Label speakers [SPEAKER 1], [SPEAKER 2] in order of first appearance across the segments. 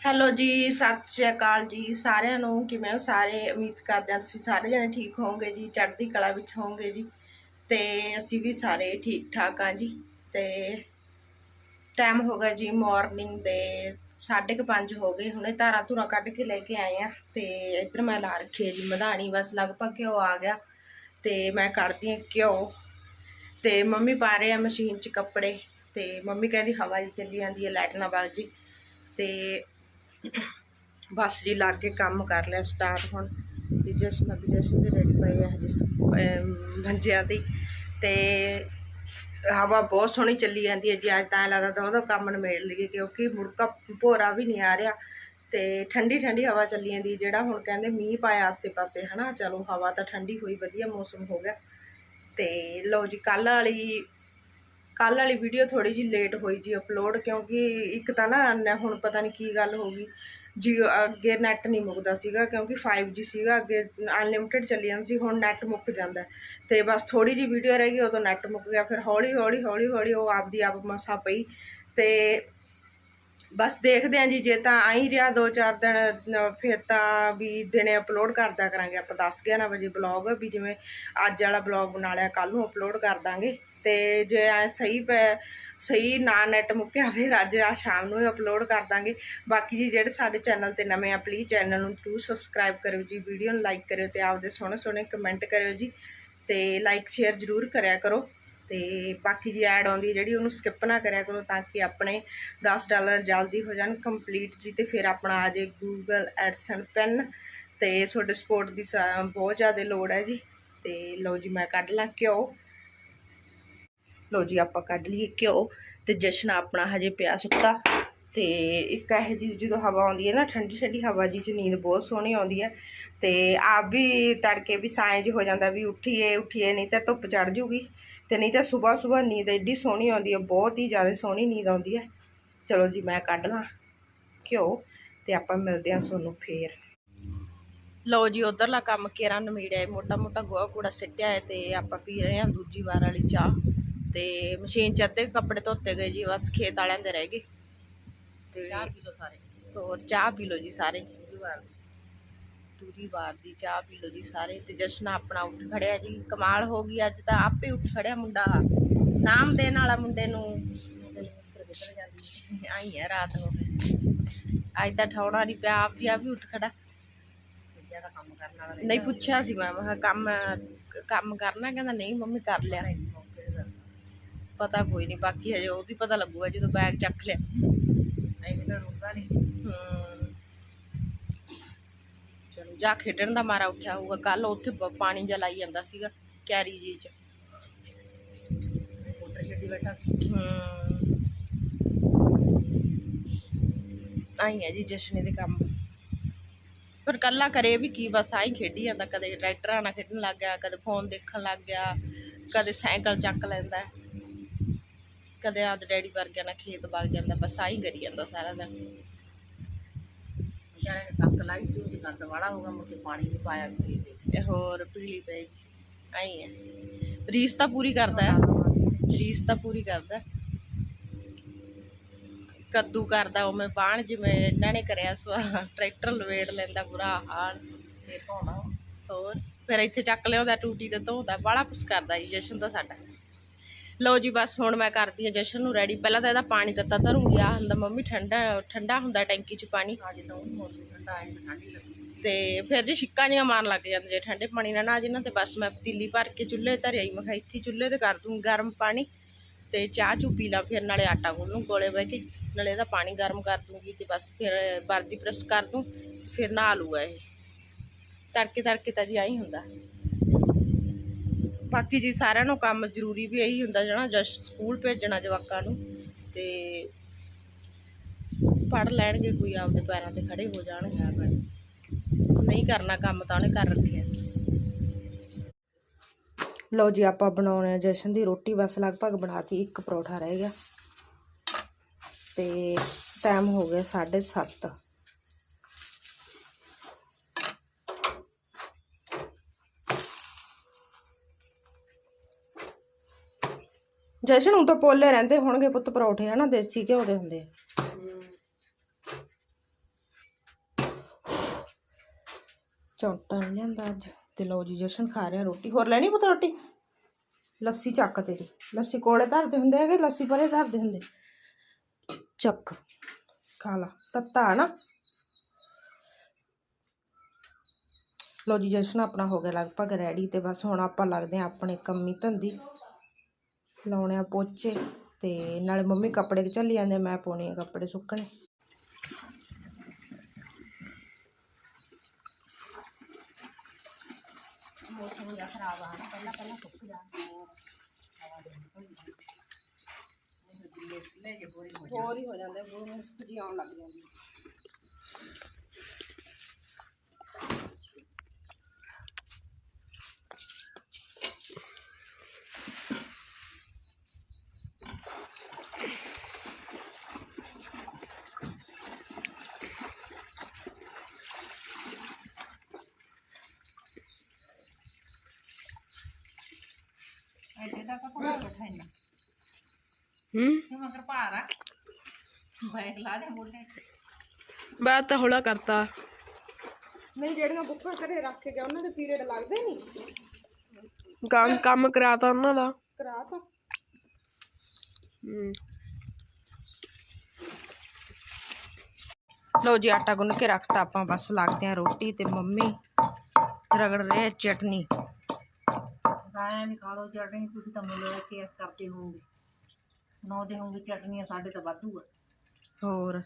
[SPEAKER 1] Hello ਜੀ, ਸਤਿ ਸ਼੍ਰੀ ਅਕਾਲ ਜੀ ਸਾਰਿਆਂ ਨੂੰ। ਕਿਵੇਂ ਹੋ ਸਾਰੇ? ਉਮੀਦ ਕਰਦੇ ਹਾਂ ਤੁਸੀਂ ਸਾਰੇ ਜਣੇ ਠੀਕ ਹੋਵੋਗੇ ਜੀ, ਚੜ੍ਹਦੀ ਕਲਾ ਵਿੱਚ ਹੋਵੋਗੇ ਜੀ। ਤੇ ਅਸੀਂ ਵੀ ਸਾਰੇ ਠੀਕ ਠਾਕ ਆ ਜੀ। ਤੇ ਟਾਈਮ ਹੋ ਗਿਆ ਜੀ ਮਾਰਨਿੰਗ ਦੇ 5:30 ਹੋ ਗਏ। ਹੁਣੇ ਧਾਰਾਂ ਧੁਰਾਂ ਕੱਢ ਕੇ ਲੈ ਕੇ ਆਏ ਆ ਤੇ ਇੱਧਰ ਮੈਂ ਲਾ ਰੱਖੀ ਹੈ ਜੀ ਮਧਾਣੀ। ਬਸ ਲਗਭਗ ਘਿਓ ਆ ਗਿਆ। ਤੇ ਮੈਂ ਕੱਢਦੀ ਹਾਂ ਘਿਓ। ਤੇ ਮੰਮੀ ਪਾ ਰਹੇ ਆ ਮਸ਼ੀਨ 'ਚ ਕੱਪੜੇ। ਤੇ ਮੰਮੀ ਕਹਿੰਦੀ ਹਵਾ ਜੀ ਚੱਲੀ ਜਾਂਦੀ ਹੈ, ਲਾਈਟ ਨਾ ਬਾਗ ਜੀ ਤੇ ਬਸ ਜੀ ਲੱਗ ਕੇ ਕੰਮ ਕਰ ਲਿਆ ਸਟਾਰਟ ਹੁਣ। ਤੇ ਜਸ ਜਸ਼ਨ ਜਸ ਦੇ ਰੈਡੀ ਪਏ ਆ ਜਿਸ ਮੰਜਿਆਂ ਦੀ। ਤੇ ਹਵਾ ਬਹੁਤ ਸੋਹਣੀ ਚੱਲੀ ਜਾਂਦੀ ਹੈ ਜੀ। ਅੱਜ ਤਾਂ ਲੱਗਦਾ ਤਾਂ ਉਹਦਾ ਕੰਮ ਨਿਮੇੜ ਲਈਏ ਕਿਉਂਕਿ ਮੁੜਕਾ ਭੋਰਾ ਵੀ ਨਹੀਂ ਆ ਰਿਹਾ। ਤੇ ਠੰਡੀ ਠੰਡੀ ਹਵਾ ਚੱਲੀ ਜਾਂਦੀ ਜਿਹੜਾ ਹੁਣ ਕਹਿੰਦੇ ਮੀਂਹ ਪਾਇਆ ਆਸੇ ਪਾਸੇ ਹਨਾ? ਚਲੋ ਹਵਾ ਤਾਂ ਠੰਡੀ ਹੋਈ, ਵਧੀਆ ਮੌਸਮ ਹੋ ਗਿਆ। ਤੇ ਲਓ ਜੀ ਕੱਲ ਵਾਲੀ ਕੱਲ ਵਾਲੀ ਵੀਡੀਓ ਥੋੜੀ ਜੀ ਲੇਟ ਹੋਈ ਜੀ ਅਪਲੋਡ ਕਿਉਂਕਿ ਇੱਕ ਤਾਂ ਨਾ ਨ- ਹੁਣ ਪਤਾ ਨਹੀਂ ਕੀ ਗੱਲ ਹੋ ਗਈ। ਜੀਓ ਅੱਗੇ ਨੈਟ ਨਹੀਂ ਮੁੱਕਦਾ ਸੀਗਾ, ਕਿਉਂਕਿ 5G ਸੀਗਾ, ਅੱਗੇ ਅਨਲਿਮਿਟਿਡ ਚੱਲੀ ਜਾਂਦਾ ਸੀ, ਹੁਣ ਨੈਟ ਮੁੱਕ ਜਾਂਦਾ। ਹੈ। ਤੇ ਬਸ ਥੋੜੀ ਜੀ ਵੀਡੀਓ ਰਹਿ ਗਈ, ਉਦੋਂ ਨੈਟ ਮੁੱਕ ਗਿਆ, ਫਿਰ ਹੌਲੀ ਹੌਲੀ ਹੌਲੀ ਹੌਲੀ ਉਹ ਆਪਦੀ ਆਪ ਮਸਾ ਪਈ। ਤੇ ਬਸ ਦੇਖਦੇ ਆਂ ਜੀ, ਜੇ ਤਾਂ ਆਈ ਰਿਹਾ ਦੋ ਚਾਰ ਦਿਨ, ਨ- ਫਿਰ ਤਾਂ ਵੀ ਦਿਨੇ ਅਪਲੋਡ ਕਰਦਾ ਕਰਾਂਗੇ। ਆਪਾਂ 10 11 ਵਜੇ ਬਲੌਗ ਵੀ ਜਿਵੇਂ ਅੱਜ ਵਾਲਾ ਬਲੌਗ ਬਣਾ ਲਿਆ ਕੱਲ ਨੂੰ ਅਪਲੋਡ ਕਰ ਦਾਂਗੇ। ਅਤੇ ਜੇ ਐ ਸਹੀ ਪੈ, ਸਹੀ ਨਾ ਨੈੱਟ ਮੁੱਕਿਆ ਫਿਰ ਅੱਜ ਆ ਸ਼ਾਮ ਨੂੰ ਹੀ ਅਪਲੋਡ ਕਰ ਦਾਂਗੇ। ਬਾਕੀ ਜੀ ਜਿਹੜੇ ਸਾਡੇ ਚੈਨਲ ਤੇ ਨਵੇਂ ਆ ਪਲੀਜ਼ ਚੈਨਲ ਨੂੰ ਜ਼ਰੂਰ ਸਬਸਕ੍ਰਾਈਬ ਕਰਿਓ ਜੀ ਵੀਡੀਓ ਨੂੰ ਲਾਈਕ ਕਰਿਓ ਤੇ ਆਪਦੇ ਸੋਹਣੇ ਸੋਹਣੇ ਕਮੈਂਟ ਕਰਿਓ ਜੀ। ਤੇ ਲਾਈਕ ਸ਼ੇਅਰ ਜ਼ਰੂਰ ਕਰਿਆ ਕਰੋ। ਤੇ ਬਾਕੀ ਜੀ ਐਡ ਆਉਂਦੀ ਜਿਹੜੀ, ਉਹਨੂੰ ਸਕਿਪ ਨਾ ਕਰਿਆ ਕਰੋ ਤਾਂ ਕਿ ਆਪਣੇ 10 ਡਾਲਰ ਜਲਦੀ ਹੋ ਜਾਣ ਕੰਪਲੀਟ ਜੀ ਤੇ ਫਿਰ ਆਪਣਾ ਆ ਜੇ ਗੂਗਲ ਐਡਸਨ ਪੈਨ ਤੇ ਤੁਹਾਡੇ ਸਪੋਰਟ ਦੀ ਸਾ- ਬਹੁਤ ਜ਼ਿਆਦਾ ਲੋੜ ਹੈ ਜੀ। ਤੇ ਲਓ ਜੀ, ਮੈਂ ਕੱਢ ਲਾਂ ਘਿਓ। ਲਓ ਜੀ ਆਪਾਂ ਕੱਢ ਲਈਏ ਘਿਓ ਤੇ ਜਸ਼ਨ ਆਪਣਾ ਹਜੇ ਪਿਆ ਸੁੱਤਾ ਤੇ ਇੱਕ ਇਹ ਜੀ ਜਦੋਂ ਹਵਾ ਆਉਂਦੀ ਹੈ ਨਾ, ਠੰਡੀ ਠੰਡੀ ਹਵਾ ਜੀ ਚ ਨੀਂਦ ਬਹੁਤ ਸੋਹਣੀ ਆਉਂਦੀ ਹੈ ਤੇ ਆਪ ਵੀ ਤੜਕੇ ਵੀ ਸਾਇਂ ਜੀ ਹੋ ਜਾਂਦਾ ਵੀ ਉੱਠੀਏ ਉੱਠੀਏ ਨਹੀਂ ਤਾਂ ਧੁੱਪ ਚੜ ਜੂਗੀ ਤੇ ਨਹੀਂ ਤਾਂ ਸਵੇਰ ਸਵੇਰ ਨੀਂਦ ਐਡੀ ਸੋਹਣੀ ਆਉਂਦੀ ਹੈ, ਬਹੁਤ ਹੀ ਜ਼ਿਆਦਾ ਸੋਹਣੀ ਨੀਂਦ ਆਉਂਦੀ ਹੈ। ਚਲੋ ਜੀ ਮੈਂ ਕੱਢ ਲਾਂ ਘਿਓ ਤੇ ਆਪਾਂ ਮਿਲਦੇ ਹਾਂ ਤੁਹਾਨੂੰ ਫੇਰ। ਲਓ ਜੀ ਉਧਰਲਾ ਕੰਮ ਕੇਰਾਂ ਨਮੀੜਿਆ ਮੋਟਾ ਮੋਟਾ ਗੋਹਾ ਕੂੜਾ ਸਿੱਟਿਆ ਹੈ ਤੇ ਆਪਾਂ ਪੀ ਰਹੇ ਹਾਂ ਦੂਜੀ ਵਾਰ ਵਾਲੀ ਚਾਹ। ਤੇ ਮਸ਼ੀਨ 'ਚ ਅੱਧੇ ਕੱਪੜੇ ਧੋਤੇ ਗਏ ਜੀ ਬਸ ਖੇਤ ਵਾਲਿਆਂ ਦੇ ਰਹਿ ਗਏ। ਤੇ ਚਾਹ ਪੀ ਲਓ ਸਾਰੇ। ਹੋਰ ਚਾਹ ਪੀ ਲਓ ਜੀ ਸਾਰੇ। ਦੂਰੀ ਵਾਰ। ਦੀ ਚਾਹ ਪੀ ਲਓ ਜੀ ਸਾਰੇ। ਤੇ ਜਸ਼ਨ ਆਪਣਾ ਉੱਠ ਖੜਿਆ ਜੀ। ਕਮਾਲ ਹੋ ਗਈ ਅੱਜ ਤਾਂ ਆਪੇ ਉੱਠ ਖੜਿਆ ਮੁੰਡਾ। ਨਾਮ ਦੇਣ ਵਾਲਾ ਮੁੰਡੇ ਨੂੰ। ਆਈ ਹੈ ਰਾਤ ਨੂੰ। ਅੱਜ ਤਾਂ ਠਾਉਣਾ ਨਹੀਂ ਪਿਆ ਆਪ ਦੀ ਆਪ ਹੀ ਉੱਠ ਖੜਾ। ਨਹੀਂ ਪੁੱਛਿਆ ਸੀ ਮੈਂ ਮੈਂ ਕਿਹਾ ਕੰਮ ਕੰਮ ਕਰਨਾ ਕਹਿੰਦਾ ਨਹੀਂ ਮੰਮੀ ਕਰ ਲਿਆ। ਪਤਾ ਕੋਈ ਨਹੀਂ ਬਾਕੀ ਹਜੇ ਉਹ ਵੀ ਪਤਾ ਲੱਗੂਗਾ ਜਦੋਂ ਬੈਗ ਚੱਕ ਲਿਆ। ਚਲੋ ਜਾ ਖੇਡਣ ਦਾ ਮਾਰਾ ਉੱਠਿਆ ਹੋਊਗਾ। ਕੱਲ ਉੱਥੇ ਪਾਣੀ ਜਿਹਾ ਲਾਈ ਜਾਂਦਾ ਸੀਗਾ ਕੈਰੀ ਜੀ ਚ। ਹਮ ਆਈ ਹੈ ਜੀ ਜਸ਼ਨੇ ਦੇ ਕੰਮ। ਪਰ ਕੱਲਾ ਕਰੇ ਵੀ ਕੀ ਬਸ ਆਈ ਖੇਡੀ ਜਾਂਦਾ। ਕਦੇ ਟਰੈਕਟਰਾਂ ਨਾਲ ਖੇਡਣ ਲੱਗ ਗਿਆ ਕਦੇ ਫੋਨ ਦੇਖਣ ਲੱਗ ਗਿਆ ਕਦੇ ਸਾਈਕਲ ਚੱਕ ਲੈਂਦਾ। ਕਦੇ ਆਦ ਡੈਡੀ ਵਰਗਿਆਂ ਨਾਲ ਖੇਤ ਵਗ ਜਾਂਦਾ ਬਸ ਆਈ ਕਰੀ ਜਾਂਦਾ ਸਾਰਾ ਦਿਨ। ਤੇ ਹੋਰ ਪੀਲੀ ਆਈ ਹੈ। ਰੀਸ ਤਾਂ ਪੂਰੀ ਕਰਦਾ ਹੈ। ਰੀਸ ਤਾਂ ਪੂਰੀ ਕਰਦਾ ਕੱਦੂ ਕਰਦਾ ਉਵੇਂ ਬਾਣ ਜਿਵੇਂ ਇਹਨਾਂ ਨੇ ਕਰਿਆ ਸਵਾ ਟਰੈਕਟਰ ਲਵੇੜ ਲੈਂਦਾ ਬੁਰਾ ਹਾਲ। ਹੋਰ ਫਿਰ ਇੱਥੇ ਚੱਕ ਲਿਆਉਂਦਾ ਟੂਟੀ ਤੇ ਧੋਦਾ ਬਾਹਲਾ ਕੁਛ ਕਰਦਾ ਜੀ ਜਸ਼ਨ ਦਾ ਸਾਡਾ। ਲਓ ਜੀ ਬਸ ਹੁਣ ਮੈਂ ਕਰਦੀ ਹਾਂ ਜਸ਼ਨ ਨੂੰ ਰੈਡੀ ਪਹਿਲਾਂ ਤਾਂ ਇਹਦਾ ਪਾਣੀ ਤੱਤਾ ਧਰੂੰਗੀ ਆ ਹੁੰਦਾ ਮੰਮੀ ਠੰਡਾ ਠੰਡਾ ਹੁੰਦਾ ਟੈਂਕੀ 'ਚ ਪਾਣੀ। ਤੇ ਫਿਰ ਜੇ ਛਿੱਕਾਂ ਜਿਹੀਆਂ ਮਾਰਨ ਲੱਗ ਜਾਂਦੇ, ਜੇ ਠੰਡੇ ਪਾਣੀ ਨਾਲ ਨਾ ਜਿਨ੍ਹਾਂ ਤੇ ਬਸ ਮੈਂ ਪਤੀਲੀ ਭਰ ਕੇ ਚੁੱਲ੍ਹੇ ਧਰਿਆ ਹੀ ਮੈਂ ਇੱਥੇ ਚੁੱਲ੍ਹੇ ਤੇ ਕਰ ਦੂੰ ਗਰਮ ਪਾਣੀ। ਤੇ ਚਾਹ ਚੂ ਪੀ ਲਾ, ਫਿਰ ਨਾਲੇ ਆਟਾ ਗੁੰਨ ਗੋਲੇ ਬਹਿ ਕੇ। ਨਾਲੇ ਇਹਦਾ ਪਾਣੀ ਗਰਮ ਕਰ ਦੂੰਗੀ ਤੇ ਬਸ ਫਿਰ ਵਰਦੀ ਪ੍ਰੈਸ ਕਰ ਦੂੰ, ਫਿਰ ਨਹਾ ਲੂਗਾ ਇਹ। ਤੜਕੇ ਤੜਕੇ ਤਾਂ ਜੀ ਆਈ ਹੁੰਦਾ। ਬਾਕੀ ਜੀ ਸਾਰਿਆਂ ਨੂੰ ਕੰਮ ਜ਼ਰੂਰੀ ਵੀ ਇਹੀ ਹੁੰਦਾ ਜਣਾ ਜਸ ਸਕੂਲ ਭੇਜਣਾ ਜਵਾਕਾਂ ਨੂੰ ਤੇ ਪੜ ਲੈਣਗੇ ਕੋਈ ਆਪਦੇ ਪੈਰਾਂ ਤੇ ਖੜੇ ਹੋ ਜਾਣਗੇ ਨਹੀਂ ਕਰਨਾ ਕੰਮ ਤਾਂ ਉਹਨੇ ਕਰ ਰੱਖਿਆ ਲਓ ਜੀ, ਆਪਾਂ ਬਣਾਉਣੇ ਜਸ਼ਨ ਦੀ ਰੋਟੀ। ਬਸ ਲਗਭਗ ਬਣਾਤੀ, ਇੱਕ ਪਰੌਠਾ ਰਹਿ ਗਿਆ। ਤੇ ਟਾਈਮ ਹੋ ਗਿਆ 7:30 ਜਸ਼ਨ ਨੂੰ ਤਾਂ ਪੋਲੇ ਰਹਿੰਦੇ ਹੋਣਗੇ ਪੁੱਤ, ਪਰੌਠੇ ਹਨਾ, ਦੇਸੀ ਘਿਓ ਦੇ ਹੁੰਦੇ ਆ। ਚੌਂਟਾ ਜਾਂਦਾ ਅੱਜ। ਤੇ ਲਓ ਜੀ, ਜਸ਼ਨ ਖਾ ਰਿਹਾ ਰੋਟੀ। ਹੋਰ ਲੈਣੀ ਪੁੱਤ ਰੋਟੀ? ਲੱਸੀ ਚੱਕ ਤੇਰੀ। ਲੱਸੀ ਕੋਲੇ ਧਰਦੇ ਹੁੰਦੇ ਹੈਗੇ, ਲੱਸੀ ਪਰੇ ਧਰਦੇ ਹੁੰਦੇ। ਚੱਕ। ਖਾ ਲਾ। ਤੱਤਾ ਨਾ। ਲੋ ਜੀ, ਜਸ਼ਨ ਆਪਣਾ ਹੋ ਗਿਆ ਲਗਭਗ ਰੈਡੀ ਤੇ ਬਸ ਹੁਣ ਆਪਾਂ ਲੱਗਦੇ ਆ ਆਪਣੇ ਕੰਮੀ ਧੰਦੀ। ਲਾਉਣੇ ਆ ਪੋਚੇ ਤੇ ਨਾਲੇ ਮੰਮੀ ਕੱਪੜੇ ਤੇ ਚੱਲੀ ਜਾਂਦੇ ਮੈਂ ਪਾਉਣੇ ਆ ਕੱਪੜੇ ਸੁੱਕਣੇ। ਮੌਸਮ ਜਿਹਾ ਖਰਾਬ ਆ ਨਾ ਪਹਿਲਾਂ ਪਹਿਲਾਂ ਸੁੱਕ ਜਾਂਦਾ ਹੋਰ ਹੀ ਹੋ ਜਾਂਦੇ ਬੋਰ ਜੀ ਆਉਣ ਲੱਗ ਜਾਂਦੀ।
[SPEAKER 2] ਐਡੇ ਦਾ ਕਪੜਾ ਬੈਠਾ ਇੰਨਾ
[SPEAKER 3] ਹੂੰ
[SPEAKER 2] ਤੇ ਮਗਰ ਭਾਰ ਆ ਬੈਗ ਲਾ ਦੇ ਮੋਢੇ ਤੇ
[SPEAKER 3] ਬਾਤ ਤਾਂ ਹੌਲਾ ਕਰਤਾ
[SPEAKER 1] ਨਹੀਂ ਜਿਹੜੀਆਂ ਬੁੱਕਾਂ ਘਰੇ ਰੱਖ ਕੇ ਗਿਆ ਉਹਨਾਂ ਦੇ ਪੀਰੀਅਡ ਲੱਗਦੇ ਨਹੀਂ
[SPEAKER 3] ਕੰਮ ਕੰਮ ਕਰਾਤਾ ਉਹਨਾਂ ਦਾ
[SPEAKER 1] ਕਰਾ ਤਾ
[SPEAKER 3] ਹੂੰ
[SPEAKER 1] ਲਓ ਜੀ ਆਟਾ ਗੁੰਨ ਕੇ ਰੱਖਤਾ ਆਪਾਂ ਬਸ ਲੱਗਦੇ ਆ ਰੋਟੀ ਤੇ ਮੰਮੀ ਰਗੜ ਰਹੇ ਆ ਚਟਨੀ
[SPEAKER 2] ਗਾਇਆ ਵੀ ਖਾ ਲਓ ਚਟਨੀ ਤੁਸੀਂ ਤਾਂ ਮੁੱਲ ਕੇ ਕਰਦੇ ਹੋਵੋਗੇ। ਨੌ ਦੇ ਹੋਣਗੇ ਚਟਨੀਆਂ ਸਾਡੇ ਤਾਂ ਵਾਧੂ ਆ।
[SPEAKER 1] ਹੋਰ?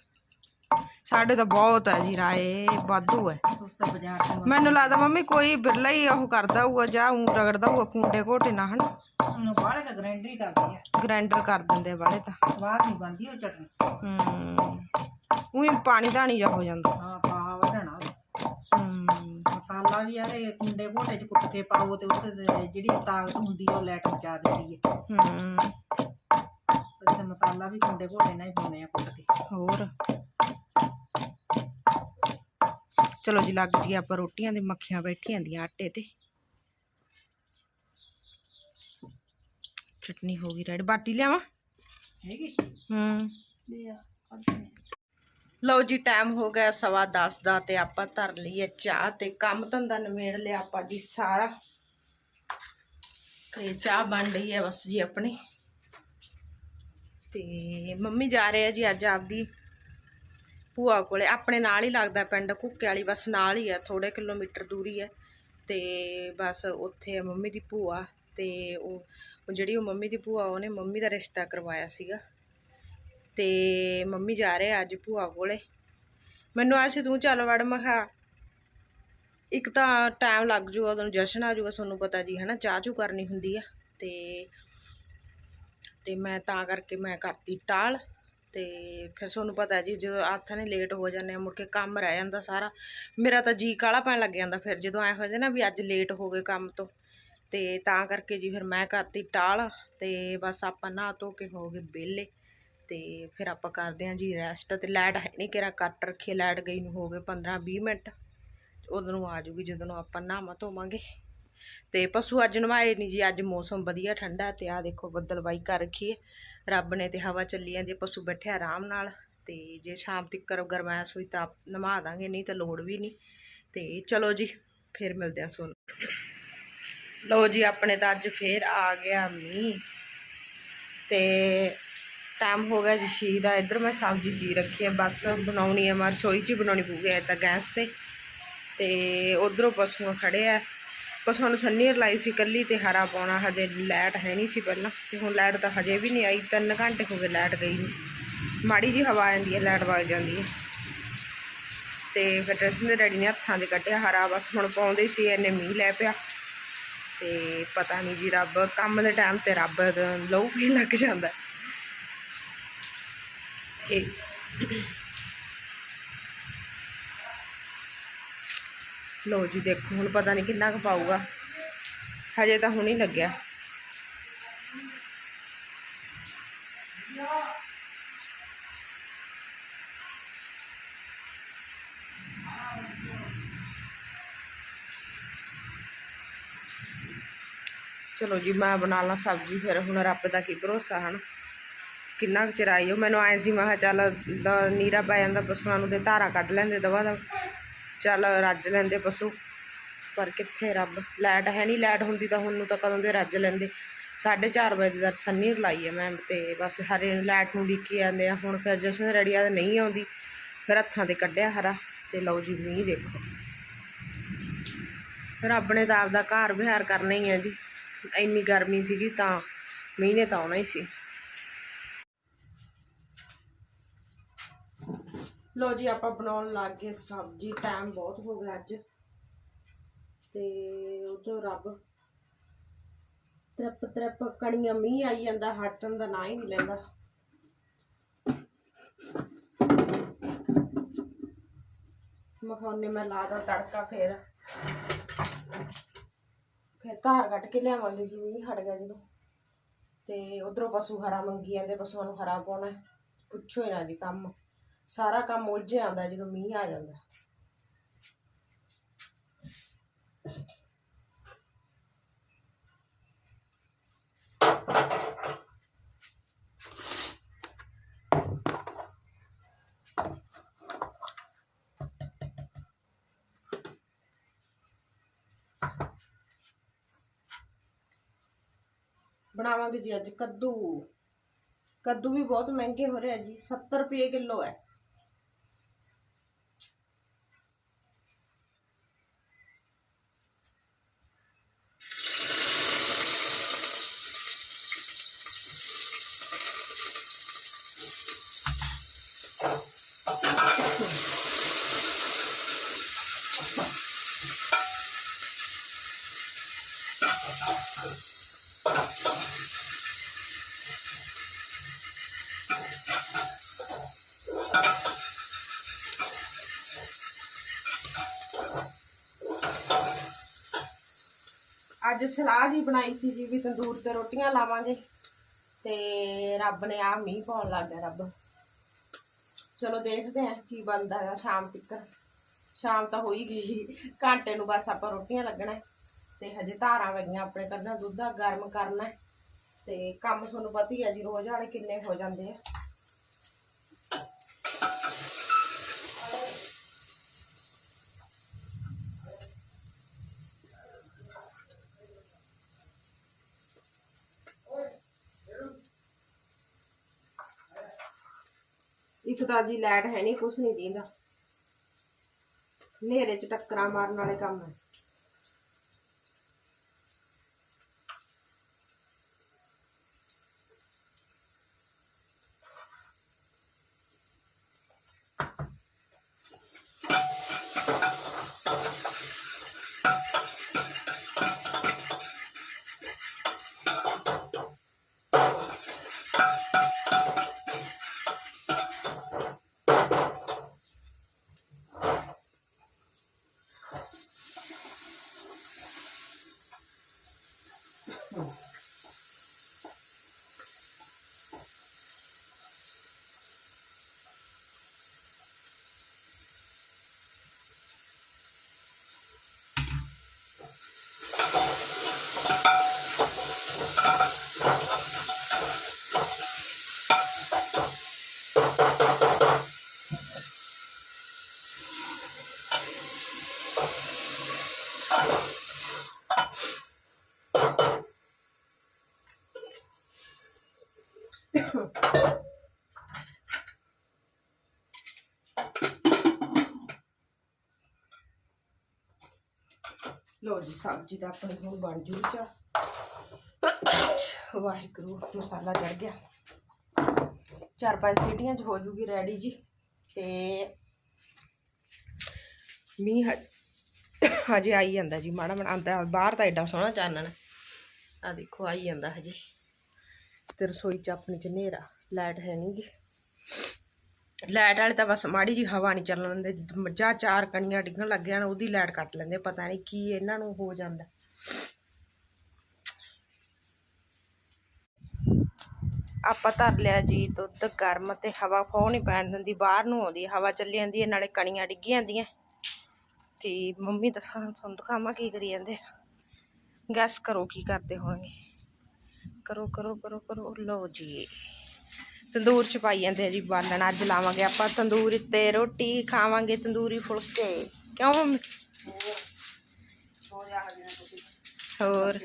[SPEAKER 1] ਸਾਡੇ ਤਾਂ ਬਹੁਤ ਹੈ ਜੀ ਰਾਏ ਵਾਧੂ ਹੈ
[SPEAKER 2] ਤੁਸੀਂ ਤਾਂ ਬਾਜ਼ਾਰ ਤੋਂ
[SPEAKER 1] ਮੈਨੂੰ ਲੱਗਦਾ ਮੰਮੀ ਕੋਈ ਬਿਰਲਾ ਹੀ ਉਹ ਕਰਦਾ ਹੋਊਗਾ ਜਾਂ ਉਹ ਰਗੜਦਾ ਹੋਊਗਾ ਕੁੰਡੇ ਘੋਟੇ ਨਾਲ ਹਨ?
[SPEAKER 2] ਉਹਨੂੰ ਬਾਹਲੇ ਤਾਂ ਗ੍ਰਾਈਂਡਰ ਹੀ ਕਰਦੇ ਆ।
[SPEAKER 1] ਗ੍ਰਾਈਂਡਰ ਕਰ ਦਿੰਦੇ ਵਾਲੇ ਤਾਂ।
[SPEAKER 2] ਬਾਹਰ ਨਹੀਂ ਬਣਦੀ ਉਹ ਚਟਨੀ।
[SPEAKER 1] ਹੂੰ ਉਹੀ ਪਾਣੀ ਧਾਣੀ ਜਾ ਹੋ ਜਾਂਦਾ।
[SPEAKER 2] ਹਾਂ ਪਾ ਮਸਾਲਾ ਵੀ ਆ ਤੇ ਕੁੰਡੇ ਘੋਟੇ ਚ ਕੁੱਟ ਕੇ ਪਾਓ ਤੇ ਉੱਤੇ ਤੇ ਜਿਹੜੀ ਤਾਕਤ ਹੁੰਦੀ ਆ ਉਹ ਲੈਟ ਮਚਾ ਦਿੰਦੀ ਹੈ
[SPEAKER 1] ਹੂੰ
[SPEAKER 2] ਤੇ ਮਸਾਲਾ ਵੀ ਕੁੰਡੇ ਘੋਟੇ ਨਾਲ ਹੀ ਪਾਉਣੇ ਆ ਕੁੱਟ ਕੇ।
[SPEAKER 1] ਹੋਰ? ਚਲੋ ਜੀ ਲੱਗ ਜੀ ਆਪਾਂ ਰੋਟੀਆਂ ਦੇ ਮੱਖੀਆਂ ਬੈਠੀਆਂ ਦੀਆਂ ਆਟੇ ਤੇ। ਚਟਨੀ ਹੋ ਗਈ ਰੈਡੀ ਬਾਟੀ ਲਿਆਵਾਂ?
[SPEAKER 2] ਹੈਗੀ?
[SPEAKER 1] ਹੂੰ
[SPEAKER 2] ਲੈ ਆ। ਕੱਢ
[SPEAKER 1] ਲਓ ਜੀ ਟਾਈਮ ਹੋ ਗਿਆ ਸਵਾ 10 ਦਾ ਤੇ ਆਪਾਂ ਧਰ ਲਈਏ ਚਾਹ ਤੇ ਕੰਮ ਧੰਦਾ ਨਿਬੇੜ ਲਿਆ ਆਪਾਂ ਜੀ ਸਾਰਾ। ਤੇ ਚਾਹ ਬਣ ਰਹੀ ਹੈ ਬਸ ਜੀ ਆਪਣੀ। ਤੇ ਮੰਮੀ ਜਾ ਰਹੇ ਆ ਜੀ ਅੱਜ ਆਪਦੀ ਭੂਆ ਕੋਲੇ। ਆਪਣੇ ਨਾਲ ਹੀ ਲੱਗਦਾ ਪਿੰਡ, ਕੁੱਕੇ ਵਾਲੀ ਬਸ ਨਾਲ ਹੀ ਆ ਥੋੜੇ ਕਿਲੋਮੀਟਰ ਦੂਰੀ ਹੈ। ਤੇ ਬਸ ਉੱਥੇ ਮੰਮੀ ਦੀ ਭੂਆ ਤੇ ਉਹ, ਜਿਹੜੀ ਉਹ ਮੰਮੀ ਦੀ ਭੂਆ, ਉਹਨੇ ਮੰਮੀ ਦਾ ਰਿਸ਼ਤਾ ਕਰਵਾਇਆ ਸੀਗਾ। ਤੇ ਮੰਮੀ ਜਾ ਰਹੇ ਅੱਜ ਭੂਆ ਕੋਲੇ। ਮੈਨੂੰ ਆਇਆ ਸੀ ਤੂੰ ਚੱਲ ਵੜ, ਮੈਂ ਇੱਕ ਤਾਂ ਟਾਈਮ ਲੱਗ ਜੂਗਾ, ਉਦੋਂ ਜਸ਼ਨ ਆ ਜੂਗਾ ਤੁਹਾਨੂੰ ਪਤਾ ਜੀ, ਹਨਾ, ਚਾਹ ਚੂ ਕਰਨੀ ਹੁੰਦੀ ਆ। ਤੇ ਤੇ ਮੈਂ ਤਾਂ ਕਰਕੇ ਮੈਂ ਕਰਤੀ ਟਾਲ ਤੇ ਫਿਰ ਤੁਹਾਨੂੰ ਪਤਾ ਜੀ, ਜਦੋਂ ਹੱਥਾਂ ਨੇ ਲੇਟ ਹੋ ਜਾਂਦੇ ਆ, ਮੁੜ ਕੇ ਕੰਮ ਰਹਿ ਜਾਂਦਾ ਸਾਰਾ। ਮੇਰਾ ਤਾਂ ਜੀ ਕਾਲਾ ਪੈਣ ਲੱਗ ਜਾਂਦਾ ਫਿਰ, ਜਦੋਂ ਐ ਹੋ ਜਾਂਦਾ ਨਾ ਵੀ ਅੱਜ ਲੇਟ ਹੋ ਗਏ ਕੰਮ ਤੋਂ। ਤੇ ਤਾਂ ਕਰਕੇ ਜੀ ਫਿਰ ਮੈਂ ਕਰਤੀ ਟਾਲ ਤੇ ਬਸ ਆਪਾਂ ਨਾ ਧੋ ਕੇ ਹੋ ਗਏ ਵਿਹਲੇ। ਤੇ ਫਿਰ ਆਪਾਂ ਕਰਦੇ ਹਾਂ ਜੀ ਰੈਸਟ ਤੇ ਲਾਈਟ ਹੈ ਨਹੀਂ ਕਿਰਾ ਕੱਟ ਰੱਖੀ ਲਾਈਟ ਗਈ ਨੂੰ ਹੋ ਗਏ 15 20 ਮਿੰਟ। ਉਦੋਂ ਨੂੰ ਆ ਜੂਗੀ ਜਦੋਂ ਆਪਾਂ ਨਹਾਵਾਂ ਧੋਵਾਂਗੇ। ਤੇ ਪਸ਼ੂ ਅੱਜ ਨਵਾਏ ਨਹੀਂ ਜੀ ਅੱਜ ਮੌਸਮ ਵਧੀਆ ਠੰਡਾ ਤੇ ਆ ਦੇਖੋ ਬੱਦਲਬਾਈ ਕਰ ਰੱਖੀ ਰੱਬ ਨੇ ਤੇ ਹਵਾ ਚੱਲੀ ਜਾਂਦੀ ਹੈ, ਪਸ਼ੂ ਬੈਠੇ ਆਰਾਮ ਨਾਲ। ਤੇ ਜੇ ਸ਼ਾਮ ਤੱਕ ਗਰਮੈਸ਼ ਹੋਈ ਤਾਂ ਨਵਾ ਦਾਂਗੇ ਨਹੀਂ ਤਾਂ ਲੋੜ ਵੀ ਨਹੀਂ। ਤੇ ਚਲੋ ਜੀ ਫਿਰ ਮਿਲਦੇ ਹਾਂ ਸੋਨ। ਲਓ ਜੀ ਆਪਣੇ ਤਾਂ ਅੱਜ ਫੇਰ ਆ ਗਿਆ ਮੀਂਹ। ਤੇ ਟਾਈਮ ਹੋ ਗਿਆ ਜੀ ਸੀ ਦਾ। ਇੱਧਰ ਮੈਂ ਸਬਜ਼ੀ ਜੀ ਰੱਖੀ ਹੈ ਬਸ ਬਣਾਉਣੀ ਹੈ ਮੈਂ ਰਸੋਈ 'ਚ ਹੀ ਬਣਾਉਣੀ ਪਊਗੀ ਐ ਤਾਂ ਗੈਸ ਤੇ। ਤੇ ਉਧਰੋਂ ਪਸ਼ੂ ਖੜੇ ਆ। ਪਸ਼ੂਆਂ ਨੂੰ ਸੰਨੀ ਲਾਈ ਸੀ ਕੱਲੀ ਤੇ ਹਰਾ ਪਾਉਣਾ, ਹਜੇ ਲਾਈਟ ਹੈ ਨਹੀਂ ਸੀ ਪਹਿਲਾਂ। ਤੇ ਹੁਣ ਲਾਈਟ ਤਾਂ ਹਜੇ ਵੀ ਨਹੀਂ ਆਈ 3 ਘੰਟੇ ਹੋ ਗਏ ਲਾਈਟ ਗਈ ਨੂੰ। ਮਾੜੀ ਜੀ ਹਵਾ ਆਉਂਦੀ ਹੈ, ਲਾਈਟ ਵਗ ਜਾਂਦੀ ਹੈ। ਤੇ ਫਿਰ ਟੈਸ਼ਨ ਦੇ ਡੈਡੀ ਨੇ ਹੱਥਾਂ 'ਚ ਕੱਢਿਆ ਹਰਾ, ਬਸ ਹੁਣ ਪਾਉਂਦੇ ਸੀ ਇਹਨੇ ਮੀਂਹ ਲੈ ਪਿਆ। ਤੇ ਪਤਾ ਨਹੀਂ ਜੀ, ਰੱਬ ਕੰਮ ਦੇ ਟਾਈਮ ਤੇ ਰੱਬ ਲਹੂ ਵੀ ਲੱਗ ਜਾਂਦਾ। ਇਹ ਲੋ ਜੀ ਦੇਖੋ ਹੁਣ ਪਤਾ ਨਹੀਂ ਕਿੰਨਾ ਕੁ ਪਾਊਗਾ ਹਜੇ ਤਾਂ ਹੁਣ ਹੀ ਲੱਗਿਆ ਚਲੋ ਜੀ ਮੈਂ ਬਣਾ ਲਾਂ ਸਬਜ਼ੀ ਫਿਰ ਹੁਣ ਰੱਬ ਦਾ ਕੀ ਭਰੋਸਾ ਹਨ ਕਿੰਨਾ ਕੁ ਚਿਰ ਆਈ ਉਹ ਮੈਨੂੰ ਆਏ ਸੀ, ਮੈਂ ਕਿਹਾ ਚੱਲ ਦ, ਨੀਰਾ ਪੈ ਜਾਂਦਾ ਪਸ਼ੂਆਂ ਨੂੰ ਤੇ ਧਾਰਾ ਕੱਢ ਲੈਂਦੇ ਦਵਾ ਦਾ। ਚੱਲ ਰੱਜ ਲੈਂਦੇ ਪਸ਼ੂ, ਪਰ ਕਿੱਥੇ ਰੱਬ? ਲਾਈਟ ਹੈ ਨਹੀਂ ਲਾਈਟ ਹੁੰਦੀ ਤਾਂ ਹੁਣ ਨੂੰ ਤਾਂ ਕਦੋਂ ਦੇ ਰੱਜ ਲੈਂਦੇ। 4:30 ਵਜੇ ਦਾ ਸੰਨੀ ਲਾਈ ਹੈ ਮੈਂ ਤੇ ਬਸ ਹਰੇ ਲਾਈਟ ਨੂੰ ਡਿੱਕੀ ਜਾਂਦੇ ਆ। ਹੁਣ ਫਿਰ ਜਸ਼ਨ ਰੈਡੀ ਨਹੀਂ ਆਉਂਦੀ। ਫਿਰ ਹੱਥਾਂ ਤੇ ਕੱਢਿਆ ਹਰਾ ਤੇ ਲਓ ਜੀ ਮੀਂਹ ਦੇਖੋ। ਰੱਬ ਨੇ ਤਾਂ ਆਪਦਾ ਘਰ ਵਿਹਾਰ ਕਰਨਾ ਹੀ ਹੈ ਜੀ। ਇੰਨੀ ਗਰਮੀ ਸੀਗੀ ਤਾਂ ਮੀਂਹ ਨੇ ਤਾਂ ਆਉਣਾ ਹੀ ਸੀ। ਲੋ ਜੀ, ਆਪਾਂ ਬਣਾਉਣ ਲੱਗ ਗਏ ਸਬਜ਼ੀ। ਟਾਈਮ ਬਹੁਤ ਹੋ ਗਿਆ ਅੱਜ। ਤੇ ਉਧਰ ਰੱਬ ਤਰਪ ਤਰਪ ਕਣੀਆਂ ਮੀਂਹ ਆਈ ਜਾਂਦਾ ਹਟਣ ਦਾ ਨਾਂ ਹੀ ਨਹੀਂ ਲੈਂਦਾ। ਮਖੌਨੇ ਮੈਂ ਲਾ ਦਾ ਤੜਕਾ ਫੇਰ। ਫਿਰ ਧਾਰ ਕੱਟ ਕੇ ਲਿਆਵਾਂਗੇ ਜੀ, ਮੀਂਹ ਹਟ ਗਿਆ ਜਦੋਂ। ਤੇ ਉਧਰੋਂ ਪਸ਼ੂ ਹਰਾ ਮੰਗੀ ਜਾਂਦੇ, ਪਸ਼ੂਆਂ ਨੂੰ ਹਰਾ ਪਾਉਣਾ। ਪੁੱਛੋ ਹੀ ਨਾ ਜੀ ਕੰਮ। ਸਾਰਾ ਕੰਮ ਉਲਝ ਆਉਂਦਾ ਜਦੋਂ ਮੀਂਹ ਆ ਜਾਂਦਾ। ਬਣਾਵਾਂਗੇ ਜੀ ਅੱਜ ਕੱਦੂ। ਕੱਦੂ ਵੀ ਬਹੁਤ ਮਹਿੰਗੇ ਹੋ ਰਹੇ ਆ ਜੀ 70 ਰੁਪਏ ਕਿਲੋ ਹੈ। ਅੱਜ ਸਲਾਹ ਜੀ ਬਣਾਈ ਸੀ ਜੀ ਵੀ ਤੰਦੂਰ ਤੇ ਰੋਟੀਆਂ ਲਾਵਾਂਗੇ। ਤੇ ਰੱਬ ਨੇ ਆ ਮੀਂਹ ਪਾਉਣ ਲੱਗ ਗਿਆ ਰੱਬ। ਚਲੋ ਦੇਖਦੇ ਆਂ ਕੀ ਬਣਦਾ ਹੈ ਸ਼ਾਮ ਤੱਕ। ਸ਼ਾਮ ਤਾਂ ਹੋਈ ਗਈ ਘੰਟੇ ਨੂੰ ਬਸ ਆਪਾਂ ਰੋਟੀਆਂ ਲੱਗਣਾ। ਤੇ ਹਜੇ ਧਾਰਾਂ ਵਗੀਆਂ ਆਪਣੇ ਕਰਨਾ ਦੁੱਧ ਗਰਮ ਕਰਨਾ। ਤੇ ਕੰਮ ਤੁਹਾਨੂੰ ਪਤਾ ਹੀ ਹੈ ਜੀ, ਰੋਜ਼ ਵਾਲੇ ਕਿੰਨੇ ਹੋ ਜਾਂਦੇ ਆ। ਇੱਕ ਤਾਂ ਜੀ ਲਾਈਟ ਹੈ ਨਹੀਂ, ਕੁਛ ਨਹੀਂ ਦਿੰਦਾ। ਹਨੇਰੇ ਚ ਟੱਕਰਾਂ ਮਾਰਨ ਵਾਲੇ ਕੰਮ ਹੈ। ਲੋ ਜੀ ਸਬਜ਼ੀ ਤਾਂ ਆਪਣੀ ਹੁਣ ਬਣ ਜੂ ਚਾ ਵਾਹਿਗੁਰੂ ਮਸਾਲਾ ਚੜ ਗਿਆ ਚਾਰ ਪੰਜ ਸੀਟੀਆਂ 'ਚ ਹੋ ਜੂਗੀ ਰੈਡੀ ਜੀ ਤੇ ਮੀਂਹ ਹ- ਹਜੇ ਆਈ ਜਾਂਦਾ ਜੀ, ਮਾੜਾ ਮਾੜਾ ਆਉਂਦਾ, ਬਾਹਰ ਤਾਂ ਐਡਾ ਸੋਹਣਾ ਚਾਨਣ। ਆ ਦੇਖੋ, ਆਈ ਜਾਂਦਾ ਹਜੇ। ਤੇ ਰਸੋਈ 'ਚ ਆਪਣੀ 'ਚ ਹਨੇਰਾ, ਲਾਈਟ ਹੈ ਨਹੀਂ ਗੀ। ਲਾਈਟ ਵਾਲੇ ਤਾਂ ਬਸ ਮਾੜੀ ਜੀ ਹਵਾ ਨਹੀਂ ਚੱਲਣ ਦਿੰਦੇ ਮੱਝਾਂ ਚਾਰ ਕਣੀਆਂ ਡਿੱਗਣ ਲੱਗ ਜਾਣ, ਉਹਦੀ ਲਾਈਟ ਕੱਟ ਲੈਂਦੇ, ਪਤਾ ਨਹੀਂ ਕੀ ਇਹਨਾਂ ਨੂੰ ਹੋ ਜਾਂਦਾ। ਆਪਾਂ ਧਰ ਲਿਆ ਜੀ ਦੁੱਧ, ਗਰਮ ਤੇ ਹਵਾ ਖੋ ਨਹੀਂ ਪੈਣ ਦਿੰਦੀ, ਬਾਹਰ ਨੂੰ ਆਉਂਦੀ, ਹਵਾ ਚੱਲੀ ਜਾਂਦੀ ਹੈ, ਨਾਲੇ ਕਣੀਆਂ ਡਿੱਗੀ ਜਾਂਦੀਆਂ। ਤੇ ਮੰਮੀ ਦੱਸਾਂ ਤੁਹਾਨੂੰ ਦਿਖਾਵਾਂ ਕੀ ਕਰੀ ਜਾਂਦੇ ਗੈਸ ਕਰੋ ਕੀ ਕਰਦੇ ਹੋਣਗੇ। ਕਰੋ ਕਰੋ ਕਰੋ ਕਰੋ ਲਓ ਜੀ। ਤੰਦੂਰ ਚ ਪਾਈ ਜਾਂਦੇ ਆ ਜੀ ਬਾਲਣ। ਅੱਜ ਲਾਵਾਂਗੇ ਆਪਾਂ ਤੰਦੂਰ ਤੇ ਰੋਟੀ ਖਾਵਾਂਗੇ ਤੰਦੂਰੀ ਫੁਲਕੇ। ਕਿਉਂ ਮੰਮੀ? ਹੋਰ।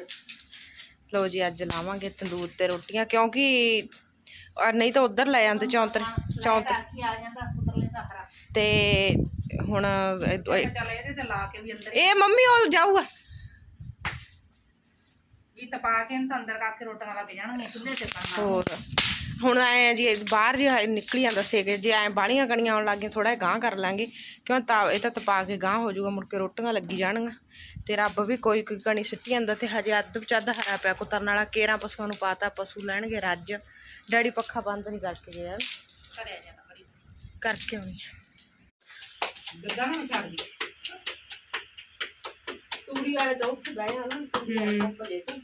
[SPEAKER 1] ਲੋ ਜੀ ਅੱਜ ਲਾਵਾਂਗੇ ਤੰਦੂਰ ਤੇ ਰੋਟੀਆਂ। ਕਿਉਂਕਿ ਨਹੀਂ ਤਾਂ ਉਧਰ ਲੈ ਜਾਂਦੇ ਚੌਂਤਰ ਚੌਂਤਰ। ਤੇ ਹੁਣ ਇਹ-
[SPEAKER 2] ਚੱਲ ਇਹਦੇ ਤੇ ਲਾ ਕੇ ਵੀ ਅੰਦਰ
[SPEAKER 1] ਇਹ ਮੰਮੀ ਉਹ ਜਾਊਗਾ।
[SPEAKER 2] ਵੀ ਤਪਾ ਕੇ ਇਹਨੂੰ ਤਾਂ ਅੰਦਰ ਕਰਕੇ ਰੋਟੀਆਂ ਲਾ ਜਾਣਗੀਆਂ ਚੁੱਲ੍ਹੇ ਤੇ ਕਰਨਾ।
[SPEAKER 1] ਹੋਰ। ਹੁਣ ਆਏ ਆ ਜੀ ਬਾਹਰ ਜੇ ਨਿਕਲ ਜਾਂਦਾ ਸੇਕ ਜੇ ਐ ਬਾਲੀਆਂ ਕਣੀਆਂ ਆਉਣ ਲੱਗ ਗਈਆਂ ਥੋੜਾ ਗਾਂ ਕਰ ਲਾਂਗੇ। ਕਿਉਂ ਤਾਂ ਇਹ ਤਾਂ ਤਪਾ ਕੇ ਗਾਂ ਹੋ ਜਾਊਗਾ ਮੁੜ ਕੇ ਰੋਟੀਆਂ ਲੱਗੀ ਜਾਣਗੀਆਂ। ਤੇ ਰੱਬ ਵੀ ਕੋਈ ਕੋਈ ਕਣੀ ਸਿੱਟੀ ਜਾਂਦਾ ਤੇ ਹਜੇ ਅੱਧ ਚੱਦ ਹਰਾ ਪਿਆ ਕੁਤਰਨ ਵਾਲਾ ਕੇਰਾਂ ਪਸ਼ੂਆਂ ਨੂੰ ਪਾਤਾ ਪਸ਼ੂ ਲੈਣਗੇ ਰੱਜ। ਡੈਡੀ ਪੱਖਾ ਬੰਦ ਨਹੀਂ ਕਰਕੇ ਹਨ
[SPEAKER 2] ਕਰਿਆ ਬੜੀ
[SPEAKER 1] ਕਰਕੇ ਆਉਣੀ ਆ।
[SPEAKER 2] ਗੱਦਾ ਨਾ ਛੱਡ ਦੀ।
[SPEAKER 1] ਤੂੜੀ ਵਾਲੇ ਤਾਂ ਉੱਠ ਬਹਿ ਜਾਣਾ ਤੂੜੀ ਵਾਲੇ ਜੇ ਤੂੰ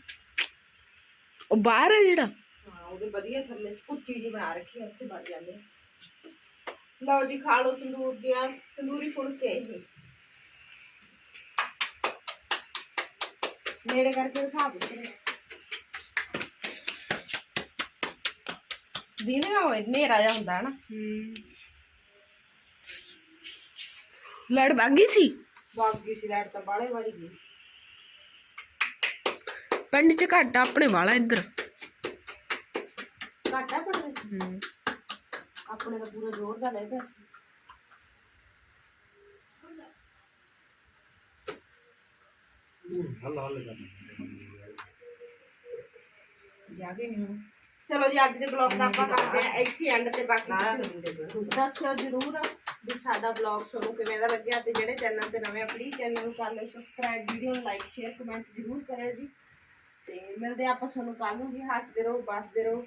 [SPEAKER 1] ਉਹ ਬਾਹਰ ਹੈ ਜਿਹੜਾ? ਹਾਂ ਉਹਦੇ ਵਧੀਆ ਥੱਲੇ ਉੱਚੀ ਜੀ ਬਣਾ ਰੱਖੀ ਹੈ ਉੱਥੇ ਬਣ ਜਾਂਦੇ। ਲਓ ਜੀ ਖਾ ਲਓ ਤੰਦੂਰ ਦੀਆਂ ਤੰਦੂਰੀ ਫੁਲਕੇ ਇਹ। ਨੇੜੇ ਕਰਕੇ ਖਾ ਬੁੱਤੇ ਦਿਨੇ ਹੋਏ ਨੇਰਾ ਜਾ ਹੁੰਦਾ ਨਾ।
[SPEAKER 3] ਲੜ ਬਾਗੀ ਸੀ
[SPEAKER 1] ਬਾਗੀ ਸੀ ਲੈਟ ਤਾਂ ਬਾਲੇ ਵਾਰੀ ਗਈ
[SPEAKER 3] ਪਿੰਡ ਚ ਘੱਟ ਆ, ਆਪਣੇ ਵਾਲਾ ਇੱਧਰ
[SPEAKER 1] ਘਾਟਾ ਪੜਦੇ ਆਪਣੇ ਤਾਂ ਪੂਰਾ ਜ਼ੋਰ ਦਾ ਲੈ ਪਿਆ ਸੀ ਜਾ ਕੇ ਨਹੀਂ ਹੁਣ। ਚਲੋ ਜੀ ਅੱਜ ਦੇ ਬਲੌਗ ਦਾ ਆਪਾਂ ਕਰਦੇ ਆ ਇੱਥੇ ਐਂਡ ਤੇ ਬਾਕੀ ਤੁਸੀਂ ਦੱਸਿਓ ਜਰੂਰ ਵੀ ਸਾਡਾ ਬਲੌਗ ਤੁਹਾਨੂੰ ਕਿਵੇਂ ਦਾ ਲੱਗਿਆ ਤੇ ਜਿਹੜੇ ਚੈਨਲ ਤੇ ਨਵੇਂ ਆ ਪਲੀਜ਼ ਚੈਨਲ ਨੂੰ ਕਰ ਲਓ ਸਬਸਕ੍ਰਾਈਬ ਵੀਡੀਓ ਨੂੰ ਲਾਈਕ ਸ਼ੇਅਰ ਕਮੈਂਟ ਜਰੂਰ ਕਰਿਓ ਜੀ। ਤੇ ਮਿਲਦੇ ਆਪਾਂ ਤੁਹਾਨੂੰ ਕੱਲ ਨੂੰ ਜੀ, ਹੱਸਦੇ ਰਹੋ, ਬਸਦੇ ਰਹੋ।